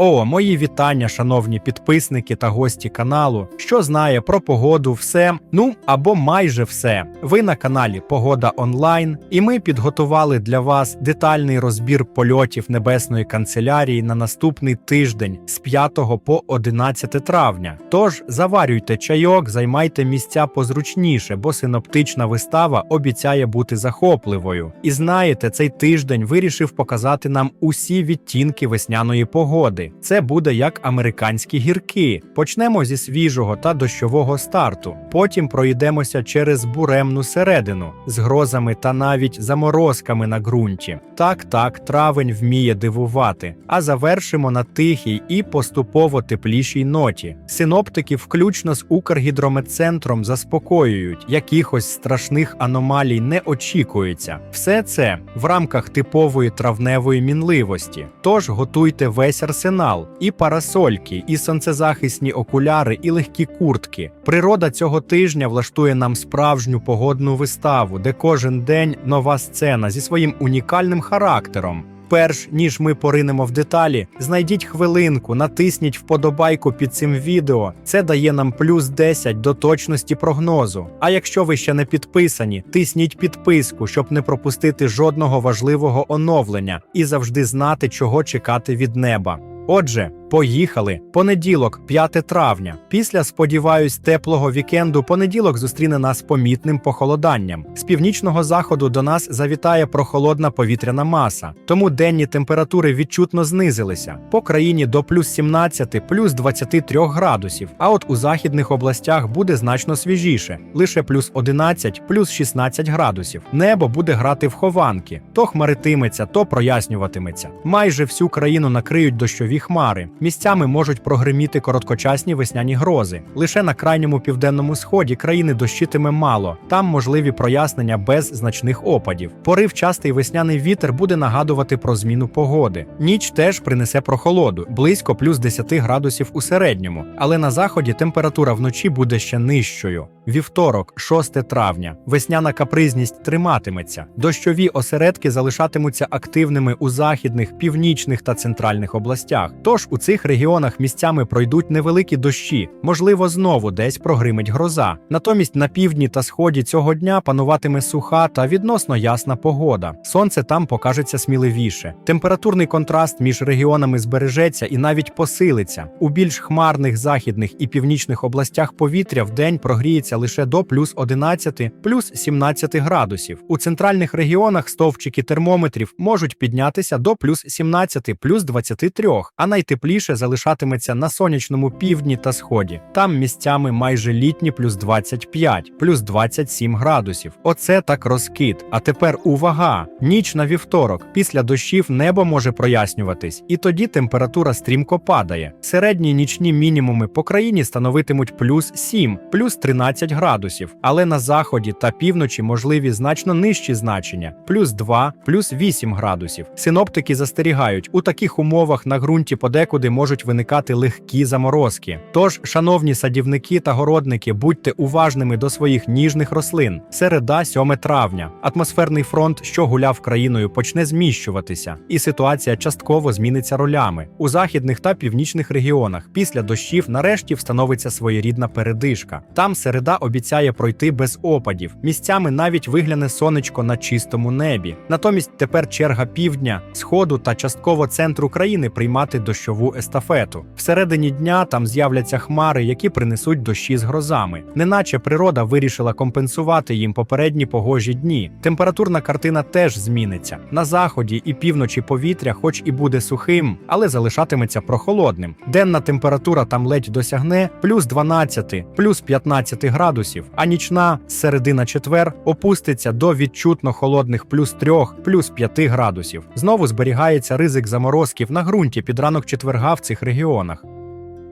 О, мої вітання, шановні підписники та гості каналу. Що знає про погоду, все, ну або майже все. Ви на каналі Погода Онлайн, і ми підготували для вас детальний розбір польотів небесної канцелярії на наступний тиждень з 5 по 11 травня. Тож заварюйте чайок, займайте місця позручніше, бо синоптична вистава обіцяє бути захопливою. І знаєте, цей тиждень вирішив показати нам усі відтінки весняної погоди. Це буде як американські гірки. Почнемо зі свіжого та дощового старту. Потім пройдемося через буремну середину з грозами та навіть заморозками на ґрунті. Так, так, травень вміє дивувати. А завершимо на тихій і поступово теплішій ноті. Синоптики, включно з Укргідрометцентром, заспокоюють, якихось страшних аномалій не очікується. Все це в рамках типової травневої мінливості. Тож готуйте весь арсенал і парасольки, і сонцезахисні окуляри, і легкі куртки. Природа цього тижня влаштує нам справжню погодну виставу, де кожен день нова сцена зі своїм унікальним характером. Перш ніж ми поринемо в деталі, знайдіть хвилинку, натисніть вподобайку під цим відео. Це дає нам плюс 10 до точності прогнозу. А якщо ви ще не підписані, тисніть підписку, щоб не пропустити жодного важливого оновлення і завжди знати, чого чекати від неба. Отже, поїхали. Понеділок, 5 травня. Після, сподіваюсь, теплого вікенду понеділок зустріне нас помітним похолоданням. З північного заходу до нас завітає прохолодна повітряна маса, тому денні температури відчутно знизилися. По країні до плюс 17, плюс 23 градусів. А от у західних областях буде значно свіжіше, лише плюс 11, плюс 16 градусів. Небо буде грати в хованки, то хмаритиметься, то прояснюватиметься. Майже всю країну накриють дощові хмари. Місцями можуть прогриміти короткочасні весняні грози. Лише на крайньому південному сході країни дощитиме мало. Там можливі прояснення без значних опадів. Порив частий весняний вітер буде нагадувати про зміну погоди. Ніч теж принесе прохолоду, близько плюс 10 градусів у середньому. Але на заході температура вночі буде ще нижчою. Вівторок, 6 травня, весняна капризність триматиметься. Дощові осередки залишатимуться активними у західних, північних та центральних областях. Тож у цих регіонах місцями пройдуть невеликі дощі, можливо, знову десь прогримить гроза. Натомість на півдні та сході цього дня пануватиме суха та відносно ясна погода. Сонце там покажеться сміливіше. Температурний контраст між регіонами збережеться і навіть посилиться. У більш хмарних західних і північних областях повітря в день прогріється лише до плюс 11, плюс 17 градусів. У центральних регіонах стовпчики термометрів можуть піднятися до плюс 17, плюс 23, а найтепліше залишатиметься на сонячному півдні та сході. Там місцями майже літні плюс 25, плюс 27 градусів. Оце так розкид. А тепер увага! Ніч на вівторок. Після дощів небо може прояснюватись, і тоді температура стрімко падає. Середні нічні мінімуми по країні становитимуть плюс 7, плюс 13 градусів, але на заході та півночі можливі значно нижчі значення плюс 2, плюс 8 градусів. Синоптики застерігають, у таких умовах на ґрунті подекуди можуть виникати легкі заморозки. Тож, шановні садівники та городники, будьте уважними до своїх ніжних рослин. Середа, 7 травня. Атмосферний фронт, що гуляв країною, почне зміщуватися, і ситуація частково зміниться ролями у західних та північних регіонах. Після дощів нарешті встановиться своєрідна передишка. Там середа обіцяє пройти без опадів. Місцями навіть вигляне сонечко на чистому небі. Натомість тепер черга півдня, сходу та частково центру країни приймати дощову естафету. Всередині дня там з'являться хмари, які принесуть дощі з грозами. Неначе природа вирішила компенсувати їм попередні погожі дні. Температурна картина теж зміниться. На заході і півночі повітря, хоч і буде сухим, але залишатиметься прохолодним. Денна температура там ледь досягне плюс 12, плюс 15 градусів, а нічна з середи четвер опуститься до відчутно холодних плюс 3, плюс 5 градусів. Знову зберігається ризик заморозків на ґрунті під ранок четверга в цих регіонах.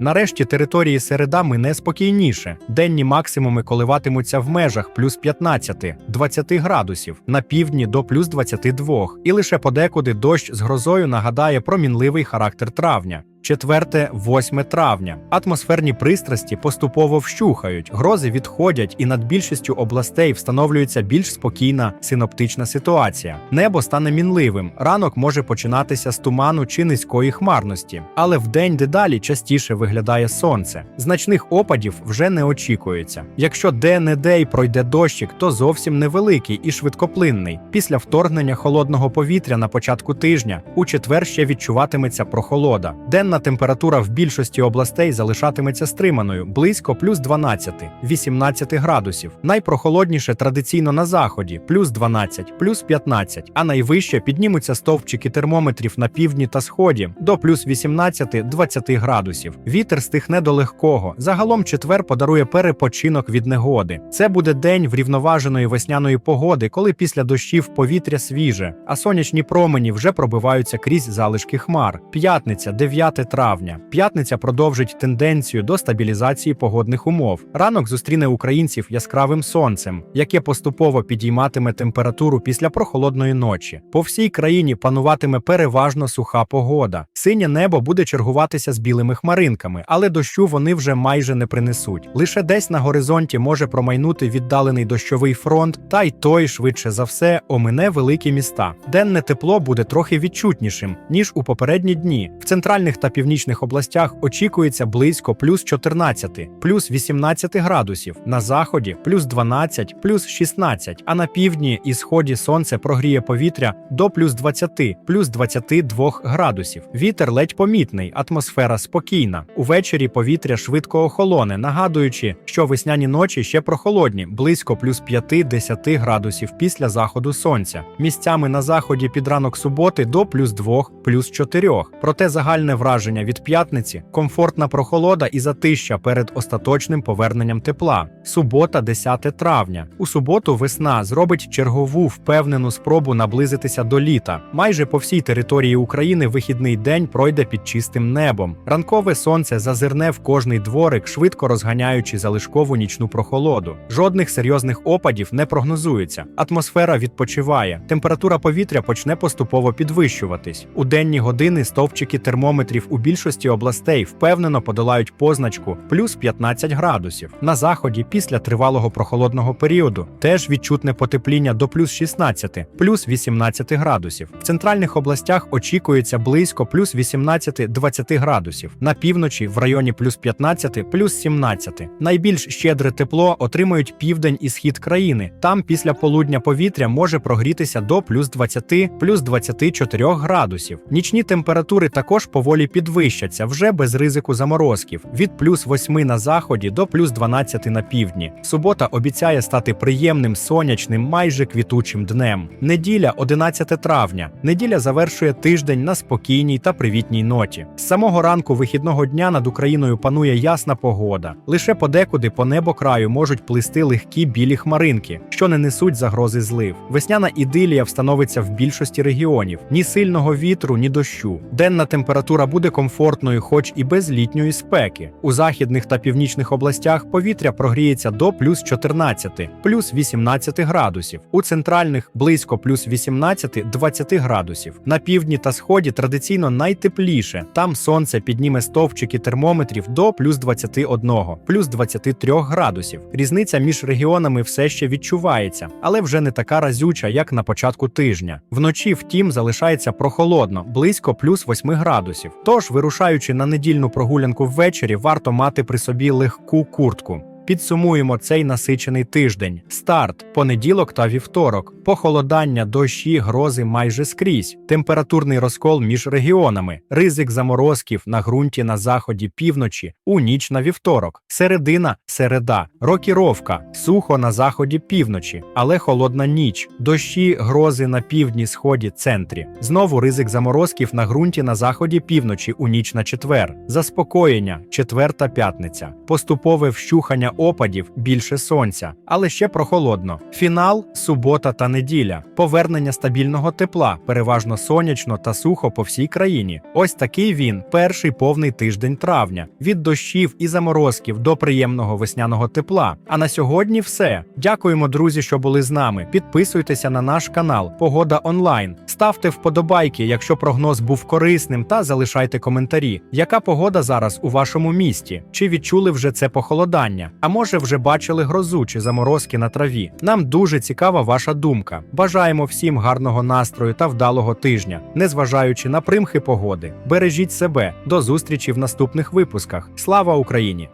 Нарешті території середа мине спокійніше. Денні максимуми коливатимуться в межах плюс 15, 20 градусів, на півдні до плюс 22. І лише подекуди дощ з грозою нагадає про мінливий характер травня. 4-8 травня. Атмосферні пристрасті поступово вщухають, грози відходять, і над більшістю областей встановлюється більш спокійна синоптична ситуація. Небо стане мінливим. Ранок може починатися з туману чи низької хмарності, але вдень дедалі частіше виглядає сонце. Значних опадів вже не очікується. Якщо де-не-де й пройде дощик, то зовсім невеликий і швидкоплинний. Після вторгнення холодного повітря на початку тижня у четвер ще відчуватиметься прохолода. Денна температура в більшості областей залишатиметься стриманою близько плюс 12-18 градусів. Найпрохолодніше традиційно на заході плюс 12, плюс 15, а найвище піднімуться стовпчики термометрів на півдні та сході до плюс 18-20 градусів. Вітер стихне до легкого. Загалом четвер подарує перепочинок від негоди. Це буде день врівноваженої весняної погоди, коли після дощів повітря свіже, а сонячні промені вже пробиваються крізь залишки хмар. П'ятниця, 9 травня. П'ятниця продовжить тенденцію до стабілізації погодних умов. Ранок зустріне українців яскравим сонцем, яке поступово підійматиме температуру після прохолодної ночі. По всій країні пануватиме переважно суха погода. Синє небо буде чергуватися з білими хмаринками, але дощу вони вже майже не принесуть. Лише десь на горизонті може промайнути віддалений дощовий фронт, та й той швидше за все омине великі міста. Денне тепло буде трохи відчутнішим ніж у попередні дні. В центральних та північних областях очікується близько плюс 14, плюс 18 градусів. На заході плюс 12, плюс 16, а на півдні і сході сонце прогріє повітря до плюс 20, плюс 22 градусів. Вітер ледь помітний, атмосфера спокійна. Увечері повітря швидко охолоне, нагадуючи, що весняні ночі ще прохолодні, близько плюс 5-10 градусів після заходу сонця. Місцями на заході під ранок суботи до плюс 2, плюс 4. Проте загальне враження від п'ятниці комфортна прохолода і затища перед остаточним поверненням тепла. Субота, 10 травня. У суботу весна зробить чергову впевнену спробу наблизитися до літа. Майже по всій території України вихідний день пройде під чистим небом. Ранкове сонце зазирне в кожний дворик, швидко розганяючи залишкову нічну прохолоду. Жодних серйозних опадів не прогнозується. Атмосфера відпочиває. Температура повітря почне поступово підвищуватись. У денні години стовпчики термометрів у більшості областей впевнено подолають позначку плюс 15 градусів. На заході після тривалого прохолодного періоду теж відчутне потепління до плюс 16, плюс 18 градусів. В центральних областях очікується близько плюс 18-20 градусів. На півночі в районі плюс 15, плюс 17. Найбільш щедре тепло отримують південь і схід країни. Там після полудня повітря може прогрітися до плюс 20, плюс 24 градусів. Нічні температури також поволі підвищаться вже без ризику заморозків від плюс 8 на заході до плюс 12 на півдні. Субота обіцяє стати приємним сонячним, майже квітучим днем. Неділя 11 травня. Неділя завершує тиждень на спокійній та привітній ноті. З самого ранку вихідного дня над Україною панує ясна погода. Лише подекуди по небокраю можуть плисти легкі білі хмаринки, що не несуть загрози злив. Весняна ідилія встановиться в більшості регіонів: ні сильного вітру, ні дощу. Денна температура буде комфортною, хоч і без літньої спеки. У західних та північних областях повітря прогріється до плюс 14, плюс 18 градусів. У центральних близько плюс 18-20 градусів. На півдні та сході традиційно найтепліше. Там сонце підніме стовпчики термометрів до плюс 21, плюс 23 градусів. Різниця між регіонами все ще відчувається, але вже не така разюча, як на початку тижня. Вночі, втім, залишається прохолодно, близько плюс 8 градусів. Тож, вирушаючи на недільну прогулянку ввечері, варто мати при собі легку куртку. Підсумуємо цей насичений тиждень: старт, понеділок та вівторок, похолодання, дощі, грози майже скрізь, температурний розкол між регіонами, ризик заморозків на ґрунті на заході півночі, у ніч на вівторок, середина, середа, рокіровка, сухо на заході півночі, але холодна ніч, дощі, грози на півдні, сході, центрі. Знову ризик заморозків на ґрунті на заході півночі у ніч на четвер, заспокоєння, четверта п'ятниця, поступове вщухання опадів, більше сонця, але ще прохолодно. Фінал субота та неділя, повернення стабільного тепла, переважно сонячно та сухо по всій країні. Ось такий він, перший повний тиждень травня, від дощів і заморозків до приємного весняного тепла. А на сьогодні все. Дякуємо, друзі, що були з нами. Підписуйтеся на наш канал Погода онлайн. Ставте вподобайки, якщо прогноз був корисним, та залишайте коментарі. Яка погода зараз у вашому місті? Чи відчули вже це похолодання? А може вже бачили грозу чи заморозки на траві? Нам дуже цікава ваша думка. Бажаємо всім гарного настрою та вдалого тижня, незважаючи на примхи погоди. Бережіть себе. До зустрічі в наступних випусках. Слава Україні!